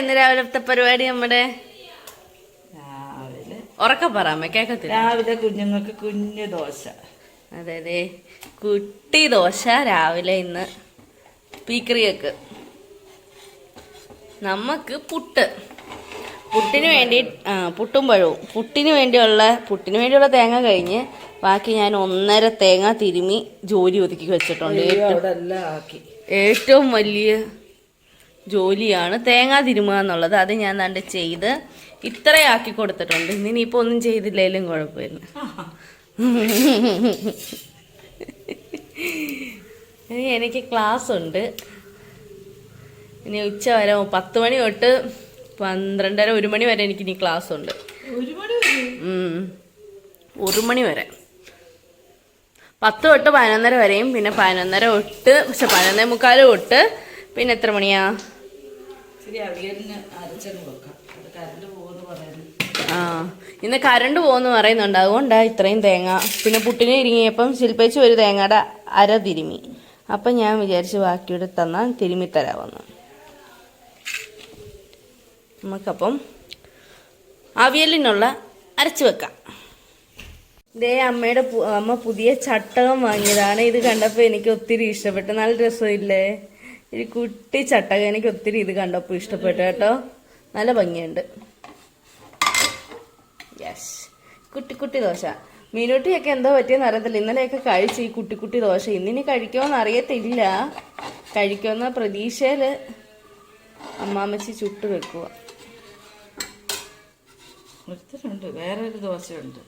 ഇന്ന് രാവിലത്തെ പരിപാടി നമ്മുടെ? ഉറക്ക പറയാമേ കേക്കത്തില്ല. രാവിലെ കുഞ്ഞുങ്ങൾക്ക് കുഞ്ഞു ദോശ. അതെ അതെ. കുട്ടി ദോശ രാവിലെ ഇന്ന് പീക്കറിയൊക്കെ നമുക്ക് പുട്ട്. പുട്ടിന് വേണ്ടി ആ പുട്ടും പഴവും. പുട്ടിന് വേണ്ടിയുള്ള പുട്ടിന് വേണ്ടിയുള്ള തേങ്ങ കഴിഞ്ഞ് ബാക്കി ഞാൻ ഒന്നര തേങ്ങ തിരുമി ജോലി ഒതുക്കി വെച്ചിട്ടുണ്ട്. ഏറ്റവും വലിയ ജോലിയാണ്. തേങ്ങാ തിരുമുക എന്നുള്ളത് അത് ഞാൻ തണ്ട് ചെയ്ത് ഇത്രയാക്കി കൊടുത്തിട്ടുണ്ട്. ഇനിയിപ്പോൾ ഒന്നും ചെയ്തില്ലേലും കുഴപ്പമില്ല. ഇനി എനിക്ക് ക്ലാസ് ഉണ്ട് ഇനി ഉച്ച വരെ പത്ത് മണി തൊട്ട് പന്ത്രണ്ടര ഒരു മണി വരെ എനിക്ക് ഇനി ക്ലാസ് ഉണ്ട് ഒരു മണി വരെ. പത്ത് തൊട്ട് പതിനൊന്നര വരെയും പിന്നെ പതിനൊന്നര തൊട്ട് പക്ഷെ പതിനൊന്നേ മുക്കാൽ തൊട്ട് പിന്നെ എത്ര മണിയാ? ആ ഇന്ന് കരണ്ട് പോകുന്നു പറയുന്നുണ്ട്. അതുകൊണ്ടാ ഇത്രയും തേങ്ങ. പിന്നെ പുട്ടിനെ ഇരിങ്ങിയപ്പം ശില്പിച്ച ഒരു തേങ്ങയുടെ അര തിരുമി. അപ്പം ഞാൻ വിചാരിച്ചു ബാക്കിയുടെ തന്നാൽ തിരുമി തരാമെന്ന്. നമുക്കപ്പം അവിയലിനുള്ള അരച്ചു വെക്കാം. ദേ അമ്മയുടെ അമ്മ പുതിയ ചട്ടകം വാങ്ങിയതാണ്. ഇത് കണ്ടപ്പോൾ എനിക്ക് ഒത്തിരി ഇഷ്ടപ്പെട്ടു. നല്ല രസമില്ലേ? ഒരു കുട്ടി ചട്ടകേനയ്ക്ക് ഒത്തിരി ഇത് കണ്ടപ്പോൾ ഇഷ്ടപ്പെട്ടു കേട്ടോ. നല്ല ഭംഗിയുണ്ട്. യെസ് കുട്ടി കുട്ടി ദോശ. മീനുട്ടിയൊക്കെ എന്തോ പറ്റിയെന്ന് അറിയത്തില്ല. ഇന്നലെയൊക്കെ കഴിച്ച് ഈ കുട്ടി കുട്ടി ദോശ. ഇന്നിനി കഴിക്കുമെന്ന് അറിയത്തില്ല. കഴിക്കുമെന്ന പ്രതീക്ഷയിൽ അമ്മാമ്മച്ചി ചുട്ട് വെക്കുക ഒരുത്തരുണ്ട് വേറെ ഒരു ദോശയുണ്ട്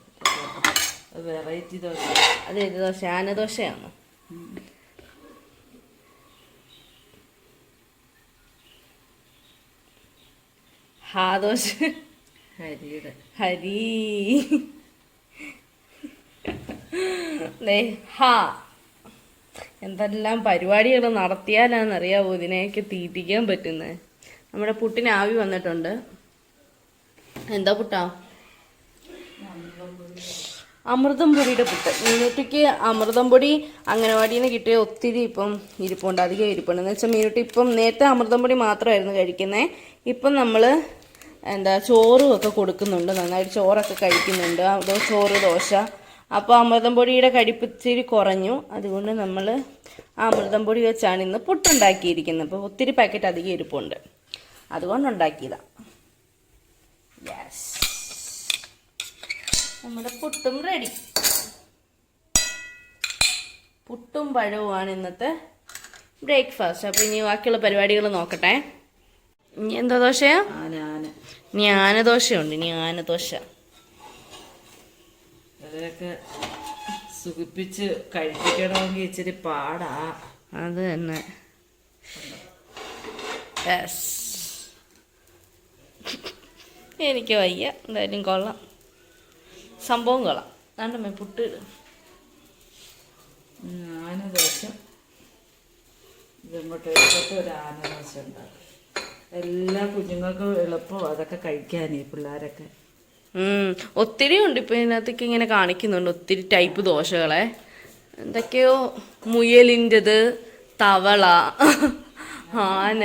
വെറൈറ്റി ദോശ. അതെ ദോശ? ആനദോശയാണോ ഹാ ദോശ ഹരിയുടെ ഹരി ഹാ. എന്തെല്ലാം പരിപാടികൾ നടത്തിയാലാണെന്നറിയാവോ ഇതിനെയൊക്കെ തീറ്റിക്കാൻ പറ്റുന്നത് നമ്മുടെ പുട്ടിന് ആവി വന്നിട്ടുണ്ട്. എന്താ പുട്ടാ? അമൃതം പൊടിയുടെ പുട്ട്. മീനുട്ടിക്ക് അമൃതം പൊടി അംഗനവാടിയിൽ നിന്ന് കിട്ടിയ ഒത്തിരി ഇപ്പം ഇരിപ്പുണ്ട്. അധികം ഇരിപ്പുണ്ട്. എന്ന് വെച്ചാൽ മീനുട്ടി ഇപ്പം നേരത്തെ അമൃതം പൊടി മാത്രമായിരുന്നു കഴിക്കുന്നത് ഇപ്പം നമ്മൾ എന്താ ചോറും ഒക്കെ കൊടുക്കുന്നുണ്ട്. നന്നായിട്ട് ചോറൊക്കെ കഴിക്കുന്നുണ്ട്. അതോ ചോറ് ദോശ. അപ്പോൾ അമൃതം പൊടിയുടെ കടിപ്പിച്ചിരി കുറഞ്ഞു. അതുകൊണ്ട് നമ്മൾ ആ അമൃതം പൊടി വെച്ചാണ് ഇന്ന് പുട്ടുണ്ടാക്കിയിരിക്കുന്നത്. അപ്പോൾ ഒത്തിരി പാക്കറ്റ് അധികം ഇരിപ്പുണ്ട്. അതുകൊണ്ട് ഉണ്ടാക്കിയതാണ് യെസ് നമ്മുടെ പുട്ടും റെഡി പുട്ടും പഴവുമാണ് ഇന്നത്തെ ബ്രേക്ക്ഫാസ്റ്റ് അപ്പോൾ ഇനി ബാക്കിയുള്ള പരിപാടികൾ നോക്കട്ടെ. ഇനി എന്താ ദോശയാ ആന ഇനി ആനദോശയുണ്ട് ഇനി ആനദോശ. അതൊക്കെ സുഖിപ്പിച്ച് കഴിപ്പിക്കണമെങ്കിൽ ഇച്ചിരി പാടാ. അത് തന്നെ. എനിക്ക് വയ്യ എന്തായാലും കൊള്ളാം. സംഭവം കൊള്ളാം. രണ്ടമ്മേ പുട്ട് ഇട്. ഉം, ആന ദോശ ഇതങ്ങോട്ട് ഒരു ആന ദോശ ഉണ്ടാക്കും. എല്ലാ കുഞ്ഞുങ്ങൾക്കും എളുപ്പം അതൊക്കെ കഴിക്കാനേ പിള്ളേരൊക്കെ. ഒത്തിരി ഉണ്ട് ഇപ്പൊ ഇതിനകത്തേക്ക് ഇങ്ങനെ കാണിക്കുന്നുണ്ട് ഒത്തിരി ടൈപ്പ് ദോശകളെ. എന്തൊക്കെയോ മുയലിന്റെത് തവള ആന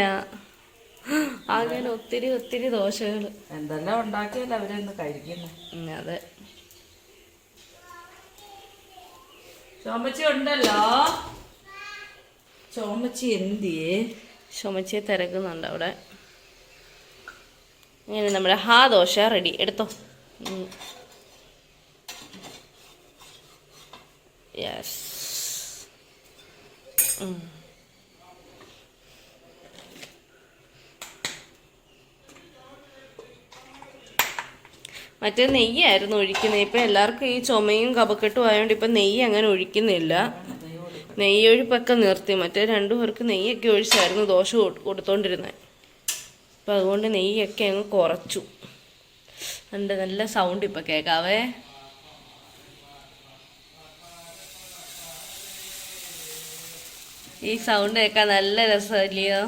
അങ്ങനെ ഒത്തിരി ഒത്തിരി ദോശകൾ. എന്തെല്ലാം ഉണ്ടാക്കിയാലും അവരൊന്ന് കഴിക്കുന്നു. അതെ. ചോമച്ചി ഉണ്ടല്ലോ? ചോമച്ചി എന്തിയേ? ചോമച്ചിയെ തിരക്കുന്നുണ്ട് അവിടെ. ഇങ്ങനെ നമ്മുടെ ഹാ ദോശ റെഡി എടുത്തോ. യെസ് മറ്റേ നെയ്യായിരുന്നു ഒഴിക്കുന്നത്. ഇപ്പം എല്ലാവർക്കും ഈ ചുമയും കപക്കെട്ടും ആയതുകൊണ്ട് ഇപ്പം നെയ്യ് അങ്ങനെ ഒഴിക്കുന്നില്ല. നെയ്യൊഴിപ്പൊക്കെ നിർത്തി. മറ്റേ രണ്ടു പേർക്ക് നെയ്യൊക്കെ ഒഴിച്ചായിരുന്നു ദോശ കൊട്- കൊടുത്തോണ്ടിരുന്നത് അപ്പം അതുകൊണ്ട് നെയ്യൊക്കെ അങ്ങ് കുറച്ചു. എന്റെ നല്ല സൗണ്ട് ഇപ്പം കേൾക്കാവേ ഈ സൗണ്ട് കേൾക്കാൻ നല്ല രസമല്ലയോ?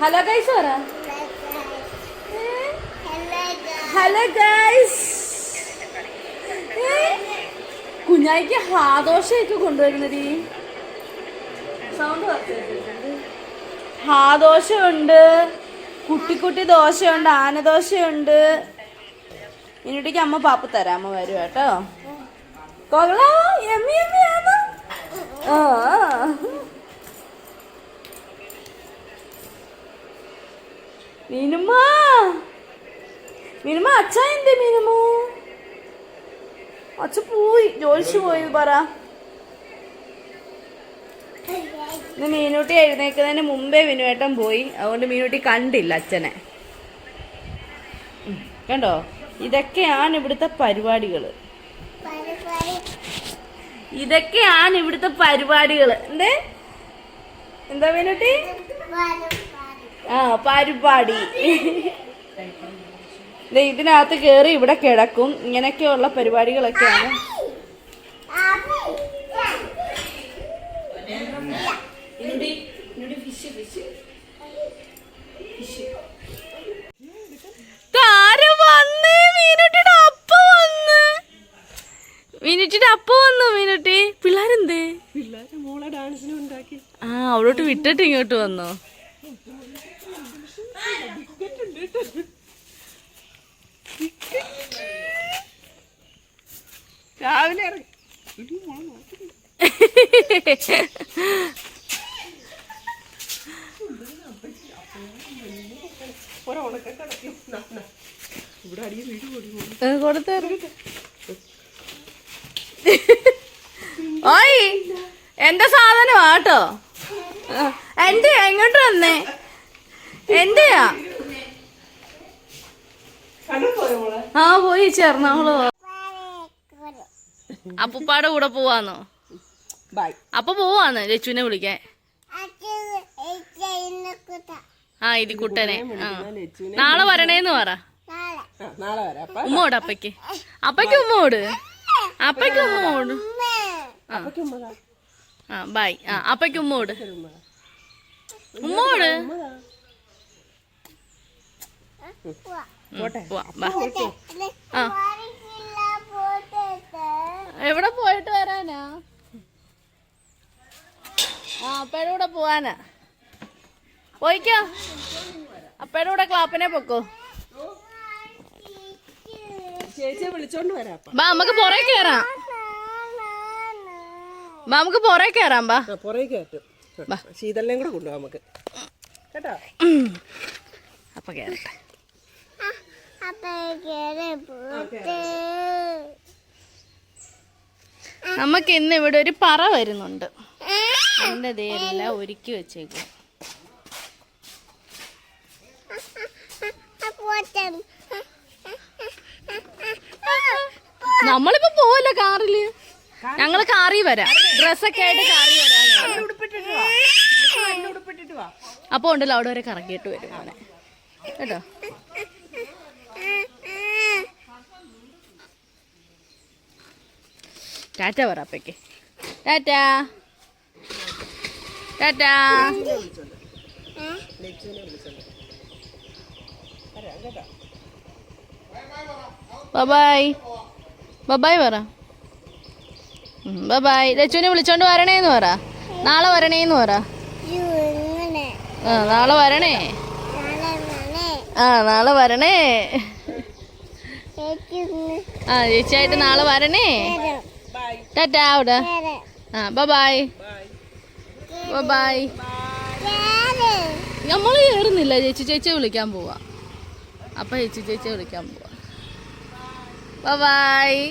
ഹലോ ഗൈസ് പറ. ഹലോ ഗൈസ് കുഞ്ഞായിക്ക് ഹാദോഷയൊക്കെ കൊണ്ടുവരുന്നത് സൗണ്ട് ഹാ ദോശയുണ്ട്. കുട്ടി കുട്ടി ദോശയുണ്ട് ആനദോശയുണ്ട് ഇനിട്ടേക്ക് അമ്മ പാപ്പ് തരാം അമ്മ വരും കേട്ടോ. കൊള്ളാ എമ്മി എമ്മിയാണ് ആ മീനുമ്മ മീനുമ്മ അച്ഛ എന്ത് മീനുമോ? അച്ഛ പോയി ജോലിച്ചു പോയി പറ. ഇന്ന് മീനൂട്ടി എഴുന്നേക്കുന്നതിന് മുമ്പേ വിനുവേട്ടൻ പോയി. അതുകൊണ്ട് മീനൂട്ടി കണ്ടില്ല അച്ഛനെ. കണ്ടോ? ഇതൊക്കെയാണ് ഇവിടുത്തെ പരിപാടികൾ ഇതൊക്കെയാണ് ഇവിടുത്തെ പരിപാടികൾ എന്തേ? എന്താ മീനൂട്ടി ആ പരിപാടി. ഇതിനകത്ത് കേറി ഇവിടെ കിടക്കും. ഇങ്ങനെയൊക്കെയുള്ള പരിപാടികളൊക്കെയാണ്. കാര് വന്ന്? മീനുട്ടിയുടെ അപ്പ വന്ന്. മീനുട്ടിയുടെ അപ്പ വന്നു മീനുട്ടി. പിള്ളേരെന്തേ? പിള്ളേരെ മോളെ ഡാൻസിനും ഉണ്ടാക്കി ആ അവളോട്ട് വിട്ടിട്ട് ഇങ്ങോട്ട് വന്നോ? രാവിലെ ഇറങ്ങി. ഇവിടെ അടിയിൽ വീട് കൊടുക്കും. കൊടുത്തേർക്ക് ഓയ് എന്റെ സാധനമാ കേട്ടോ. എന്റെ എങ്ങോട്ട് വന്നേ? എന്റെയാ? ആ പോയി ചേർന്നോൾ. അപ്പുപ്പാടെ കൂടെ പോവാന്നോ? ബൈ. അപ്പൊ പോവാന്ന് ലച്ചുവിനെ വിളിക്കാൻ. ആ ഇത് കുട്ടനെ നാളെ വരണേന്ന് പറ. ഉമ്മോട് അപ്പക്ക് അപ്പയ്ക്ക്. ഉമ്മോട് അപ്പക്ക് ഉമ്മോട് അപ്പൊക്ക് ഉമ്മതാ ആ. ബൈ. ആ അപ്പയ്ക്ക് ഉമ്മോട് ഉമ്മോട് എവിടെ പോയിട്ട് വരാനാ? ആ അപ്പയുടെ കൂടെ പോവാനാ. പോയിക്കോ. അപ്പയുടെ കൂടെ ക്ലാപ്പിനെ പൊക്കോ. ചേച്ചിയെ വിളിച്ചോണ്ട് വരാം ബാ നമുക്ക് പുറേ കയറാം ബാ നമുക്ക് പുറേ കേറാം ബാ. പുറേ കയറ്റും ആ, ശീതളിനെയും കൂടെ കൊണ്ടുപോകാം നമുക്ക്. കേട്ടോ? അപ്പൊ കേറട്ടെ. നമുക്ക് ഇന്ന് ഇവിടെ ഒരു പറ വരുന്നുണ്ട്. എന്റെ ഇതെല്ലാം ഒരുക്കി വെച്ചേക്കും നമ്മളിപ്പോ പോവല്ലോ കാറിൽ? ഞങ്ങൾ കാറി വരാം. ഡ്രസ്സൊക്കെ ആയിട്ട് കാറി വരാം. അപ്പൊ ഉണ്ടല്ലോ അവിടെ വരെ കറങ്ങിയിട്ട് വരും കേട്ടോ? ടാറ്റ പറ അപ്പയ്ക്ക്. ടാറ്റ. ടാറ്റ. ബൈ. ബബായ് പറ. ബബായ്. ലച്ചുവിനെ വിളിച്ചോണ്ട് വരണേന്ന് പറ. നാളെ വരണേന്ന് പറ. ആ നാളെ വരണേ. ആ നാളെ വരണേ. ആ ചേച്ചിയായിട്ട് നാളെ വരണേ. ബൈ. ടാറ്റാ അവിടെ. ആ ബബായ്. By bye-bye. നമ്മൾ കയറുന്നില്ല ചേച്ചി ചേച്ചിയെ വിളിക്കാൻ പോവാ. അപ്പൊ ചേച്ചി ചേച്ചിയെ വിളിക്കാൻ പോവാ. ബബായ്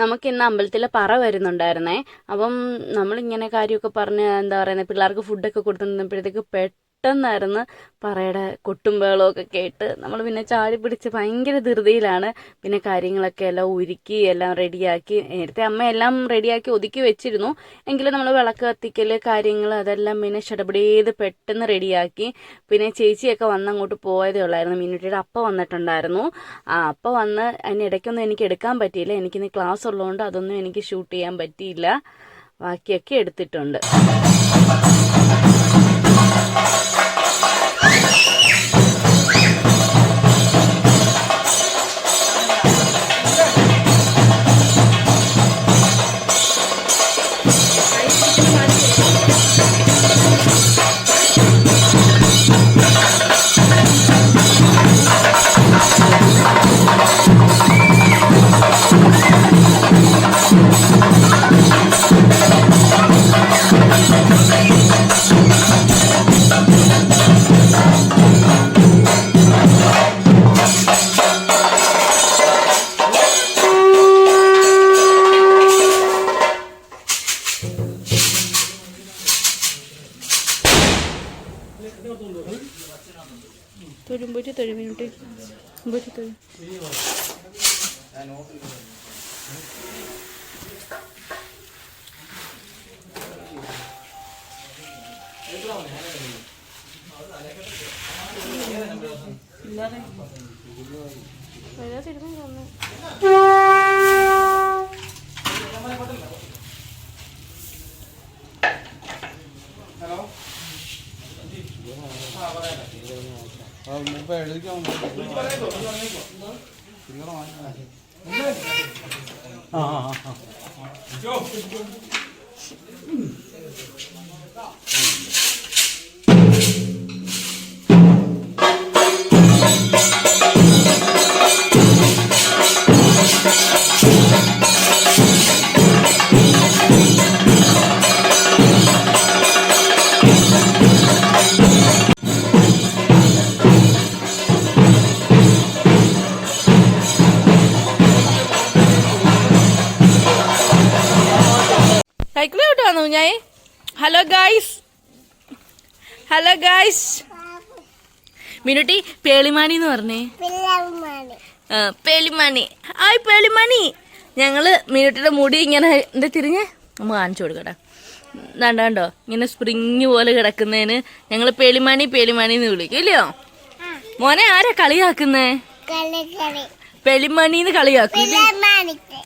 നമുക്ക് ഇന്ന് അമ്പലത്തിൽ പറ വരുന്നുണ്ടായിരുന്നേ. അപ്പം നമ്മളിങ്ങനെ കാര്യമൊക്കെ പറഞ്ഞ് എന്താ പറയുന്നത് പിള്ളേർക്ക് ഫുഡൊക്കെ കൊടുത്തു നിന്നപ്പോഴത്തേക്ക് കൊടുത്തുനിന്നപ്പോഴത്തേക്ക് പെട്ടെന്നായിരുന്നു പറയുടെ കൊട്ടും കേട്ട് നമ്മൾ പിന്നെ ചാടി പിടിച്ച് ഭയങ്കര ധൃതിയിലാണ് പിന്നെ കാര്യങ്ങളൊക്കെ എല്ലാം ഒരുക്കി എല്ലാം റെഡിയാക്കി. നേരത്തെ അമ്മ എല്ലാം റെഡിയാക്കി ഒതുക്കി വെച്ചിരുന്നു. എങ്കിലും നമ്മൾ വിളക്ക് കത്തിക്കൽ കാര്യങ്ങൾ അതെല്ലാം പിന്നെ ഷടപടേത് പെട്ടെന്ന് റെഡിയാക്കി. പിന്നെ ചേച്ചിയൊക്കെ വന്ന് അങ്ങോട്ട് പോയതേ ഉള്ളായിരുന്നു. മീനുട്ടിയുടെ അപ്പ വന്നിട്ടുണ്ടായിരുന്നു. ആ അപ്പ വന്ന് അതിനിടയ്ക്കൊന്നും എനിക്ക് എടുക്കാൻ പറ്റിയില്ല. എനിക്കിന്ന് ക്ലാസ് ഉള്ളതുകൊണ്ട് അതൊന്നും എനിക്ക് ഷൂട്ട് ചെയ്യാൻ പറ്റിയില്ല. ബാക്കിയൊക്കെ എടുത്തിട്ടുണ്ട്. বসে ഒരു মিনিটে বসে তৈরি ഹലോ ആ പറയാം ബോട്ടി തൊഴി ആ ആ ആ. ചവിട്ടുവാന്നോ ഞാൻ ഹലോ ഗായ്സ് ഹലോ ഗായ്സ് മിനുട്ടി പേളിമാണി എന്ന് പറഞ്ഞേ. ആ, പേളിമാണി ഹായ് പേളിമാണി ഞങ്ങൾ മിനുട്ടിയുടെ മുടി ഇങ്ങനെ എന്താ തിരിഞ്ഞ് നമ്മൾ കാണിച്ചു കൊടുക്കട്ടെ. കണ്ടോ കണ്ടോ? ഇങ്ങനെ സ്പ്രിങ് പോലെ കിടക്കുന്നതിന് ഞങ്ങൾ പേളിമാണി പേളിമാണി എന്ന് വിളിക്കും ഇല്ലയോ? മോനെ ആരാ കളിയാക്കുന്നേ? പെളിമണിന്ന് കളിയാക്കും?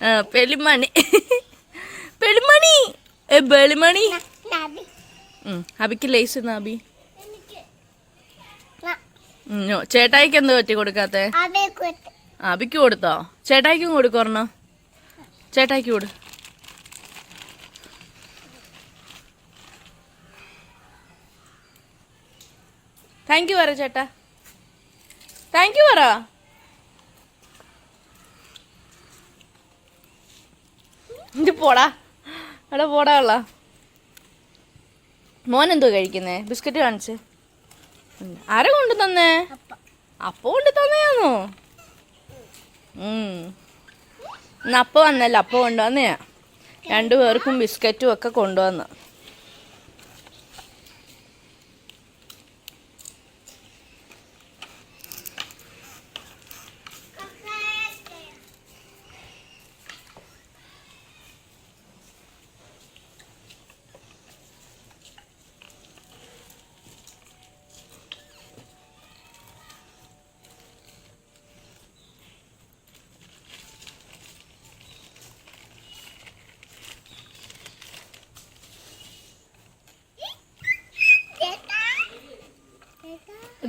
ആ പെളിമണി പെളിമണി ഏ ബെളിമണി? അബിക്ക് ലേസ് നാബി. അബി ചേട്ടായിക്ക് എന്താ പറ്റി കൊടുക്കാത്തെ? അബിക്ക് കൊടുത്തോ? ചേട്ടായിക്കും കൊടുക്കോർണോ ചേട്ടായിക്ക് കൊടു. താങ്ക് യു പറ ചേട്ടാ. താങ്ക് യു പറ. ഇത് പോടാ. എടാ പോടാ ഉള്ള. മോൻ എന്തോ കഴിക്കുന്നേ? ബിസ്ക്കറ്റ് കാണിച്ച്. ആരെ കൊണ്ട് തന്നേ? അപ്പ. കൊണ്ട് തന്നെയാന്നോ? ഉം. അപ്പ വന്നല്ല അപ്പ കൊണ്ടുവന്നയാ. രണ്ടു പേർക്കും ബിസ്ക്കറ്റും ഒക്കെ കൊണ്ടുവന്ന്.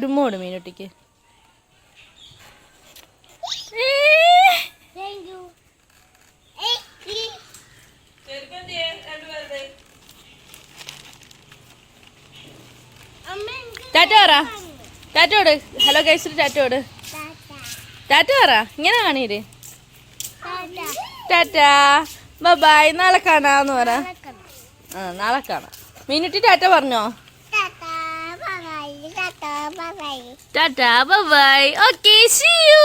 മോട് മീനുട്ടിക്ക്? ടാറ്റ ടാറ്റോട് ഹലോ ഗൈസ് ടാറ്റോട് ടാറ്റ പറ. ഇങ്ങനെ കാണീര് ടാറ്റ. ബൈ നാളെ കാണാന്ന് പറ. ആ നാളെ കാണാം. മീനുട്ടി ടാറ്റ പറഞ്ഞോ? Tata bye okay see you